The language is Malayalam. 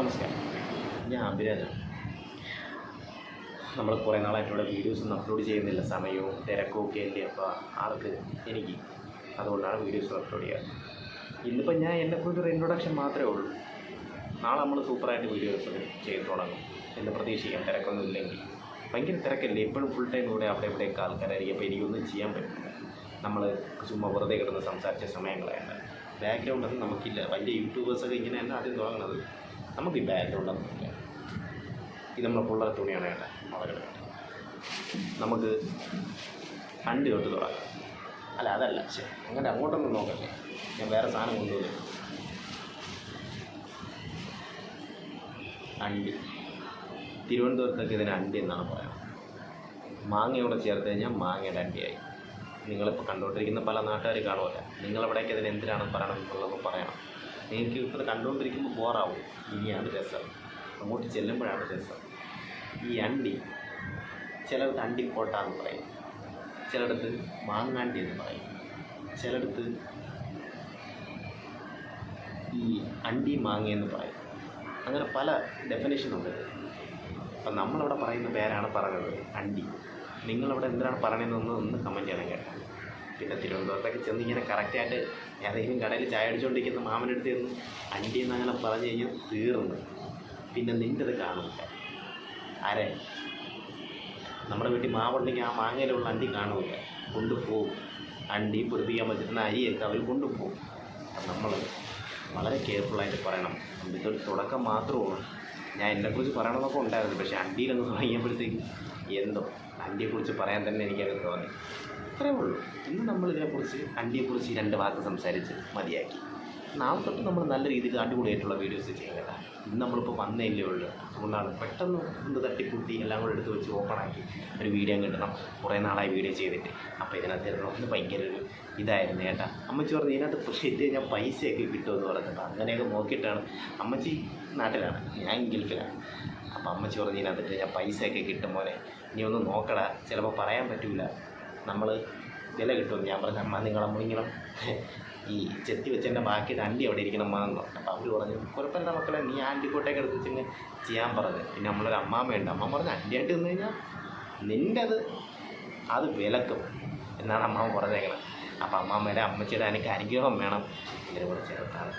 നമസ്കാരം. ഞാൻ അഭിരാജാണ് നമ്മൾ കുറേ നാളായിട്ട് ഇവിടെ വീഡിയോസൊന്നും അപ്ലോഡ് ചെയ്യുന്നില്ല. സമയവും തിരക്കും ഒക്കെ അല്ലേ? അപ്പോൾ ആൾക്ക് എനിക്ക്. അതുകൊണ്ടാണ് വീഡിയോസ് അപ്ലോഡ് ചെയ്യുക ഇന്നിപ്പോൾ ഞാൻ എന്നെക്കുറിച്ച് ഒരു ഇൻട്രൊഡക്ഷൻ മാത്രമേ ഉള്ളൂ. നാളെ നമ്മൾ സൂപ്പറായിട്ട് വീഡിയോസ് ചെയ്ത് തുടങ്ങും. എന്ന് പ്രതീക്ഷിക്കാം. തിരക്കൊന്നും ഇല്ലെങ്കിൽ. ഭയങ്കര തിരക്കല്ലേ? എപ്പോഴും ഫുൾ ടൈം ഇവിടെ അവിടെ ഇവിടെയൊക്കെ ആൾക്കാരായിരിക്കും. അപ്പോൾ എനിക്കൊന്നും ചെയ്യാൻ പറ്റില്ല. നമ്മൾ ചുമ്മാ വെറുതെ കിടന്ന് സംസാരിച്ച സമയങ്ങളായിട്ട് ബാക്ക്ഗ്രൗണ്ട് ഒന്നും നമുക്കില്ല. വലിയ യൂട്യൂബേഴ്സൊക്കെ ഇങ്ങനെ തന്നെ ആദ്യം തുടങ്ങുന്നത് നമുക്ക് ഈ ബാക്ക്ഗ്രൗണ്ട് ഒന്നുമില്ല ഇത് നമ്മുടെ പിള്ളേർ തുണിയാണ് വേണ്ട വളരെ നമുക്ക് അണ്ടി തൊട്ട് തുടങ്ങാം അല്ല അതല്ല ശരി അങ്ങനെ അങ്ങോട്ടൊന്നും നോക്കല്ലേ. ഞാൻ വേറെ സാധനം കൊണ്ടുപോകും അണ്ടി. തിരുവനന്തപുരത്തൊക്കെ ഇതിന് അണ്ടി എന്നാണ് പറയുന്നത് മാങ്ങയോടെ ചേർത്ത് കഴിഞ്ഞാൽ മാങ്ങയുടെ അണ്ടിയായി. നിങ്ങളിപ്പോൾ കണ്ടുകൊണ്ടിരിക്കുന്ന പല നാട്ടുകാർ കാണുമല്ല. നിങ്ങളവിടേക്ക് അതിന് എന്തിനാണ് പറയണം എന്നുള്ളത് പറയണം നിങ്ങൾക്ക് ഇപ്പോൾ കണ്ടുകൊണ്ടിരിക്കുമ്പോൾ ബോറാവും ഇനിയാണ് രസം. അങ്ങോട്ട് ചെല്ലുമ്പോഴാണ് രസം. ഈ അണ്ടി ചിലടത്ത് അണ്ടിക്കോട്ട എന്ന് പറയും. ചിലയിടത്ത് മാങ്ങാണ്ടി എന്ന് പറയും. ചിലയിടത്ത് ഈ അണ്ടി മാങ്ങ എന്ന് പറയും. അങ്ങനെ പല ഡെഫിനേഷനുണ്ട് അപ്പം നമ്മളിവിടെ പറയുന്ന പേരാണ് പറഞ്ഞത് അണ്ടി. നിങ്ങളവിടെ എന്തിനാണ് പറയണതെന്ന് ഒന്ന് കമന്റ് ചെയ്യണം കേട്ടോ. പിന്നെ തിരുവനന്തപുരത്തൊക്കെ ചെന്ന് ഇങ്ങനെ കറക്റ്റായിട്ട് ഏതെങ്കിലും കടയിൽ ചായ അടിച്ചുകൊണ്ടിരിക്കുന്ന മാമനടുത്ത് ചെന്ന് അണ്ടി എന്ന് അങ്ങനെ പറഞ്ഞു കഴിഞ്ഞാൽ തീർന്നു. പിന്നെ നിന്റെ അത് കാണുമില്ല ആരെ? നമ്മുടെ വീട്ടിൽ മാവുണ്ടെങ്കിൽ ആ മാങ്ങയിലുള്ള അണ്ടി കാണുമില്ല. കൊണ്ടുപോകും. അണ്ടി പൊടിപ്പിക്കാൻ പറ്റുന്ന അരിയൊക്കെ അവർ കൊണ്ടുപോകും. നമ്മൾ വളരെ കെയർഫുള്ളായിട്ട് പറയണം. ഇതൊരു തുടക്കം മാത്രമേ ഉള്ളൂ. ഞാൻ എന്നെക്കുറിച്ച് പറയണമെന്നൊക്കെ ഉണ്ടായിരുന്നു. പക്ഷേ അണ്ടിയിലൊന്ന് തുടങ്ങിയപ്പോഴത്തേക്ക് എന്തോ അണ്ടിയെക്കുറിച്ച് പറയാൻ തന്നെ എനിക്കത് തോന്നി. അത്രേ ഉള്ളൂ. ഇന്ന് നമ്മൾ ഇതിനെക്കുറിച്ച് അണ്ടിയെക്കുറിച്ച് രണ്ട് വാക്ക് സംസാരിച്ച് മതിയാക്കി. നാളെ തൊട്ട് നമ്മൾ നല്ല രീതിയിൽ അടിപൊളിയായിട്ടുള്ള വീഡിയോസ് ചെയ്യുന്നില്ല ഇന്ന് നമ്മളിപ്പോൾ വന്നേലേ ഉള്ളൂ. അതുകൊണ്ടാണ് പെട്ടെന്ന് എന്ത് തട്ടിക്കൂട്ടി എല്ലാം കൂടെ എടുത്ത് വെച്ച് ഓപ്പണാക്കി ഒരു വീഡിയോ കിട്ടണം കുറേ നാളായി വീഡിയോ ചെയ്തിട്ട്. അപ്പോൾ ഇതിനകത്ത് ഒന്ന് ഭയങ്കര ഒരു ഇതായിരുന്നു ചേട്ടാ അമ്മച്ചി പറഞ്ഞു ഇതിനകത്ത് ഇട്ട് ഞാൻ പൈസയൊക്കെ കിട്ടുമെന്ന് പറഞ്ഞിട്ട്. അങ്ങനെയൊക്കെ നോക്കിയിട്ടാണ് അമ്മച്ചി നാട്ടിലാണ്. ഞാൻ ഗൾഫിലാണ്. അപ്പോൾ അമ്മച്ചി പറഞ്ഞു ഇതിനകത്ത് ഞാൻ പൈസയൊക്കെ കിട്ടും പോലെ നീ ഒന്ന് നോക്കടാ. ചിലപ്പോൾ പറയാൻ പറ്റില്ല നമ്മൾ വില കിട്ടുമെന്ന് ഞാൻ പറഞ്ഞു അമ്മ നിങ്ങളമ്മ ഇങ്ങനെ ഈ ചെത്തി വെച്ചതിന്റെ ബാക്കി അണ്ടി അവിടെ ഇരിക്കണം എന്ന് അപ്പോൾ അവർ പറഞ്ഞു കുഴപ്പമില്ല മക്കളെ നീ ആന്റിക്കോട്ടേക്ക് എടുത്ത് വെച്ചിങ്ങനെ ചെയ്യാൻ പറഞ്ഞു. പിന്നെ നമ്മളൊരു അമ്മാമ്മയുണ്ട് അമ്മ പറഞ്ഞു അണ്ടിയായിട്ട് നിന്ന് കഴിഞ്ഞാൽ നിന്റെ അത് അത് വിലക്കും എന്നാണ് അമ്മാമ്മ പറഞ്ഞേക്കുന്നത് അപ്പോൾ അമ്മാമ്മയുടെ അമ്മച്ചിയുടെ എനിക്ക് അനുഗ്രഹം വേണം. ഇതിനെ കുറിച്ച് ചേർത്താണ്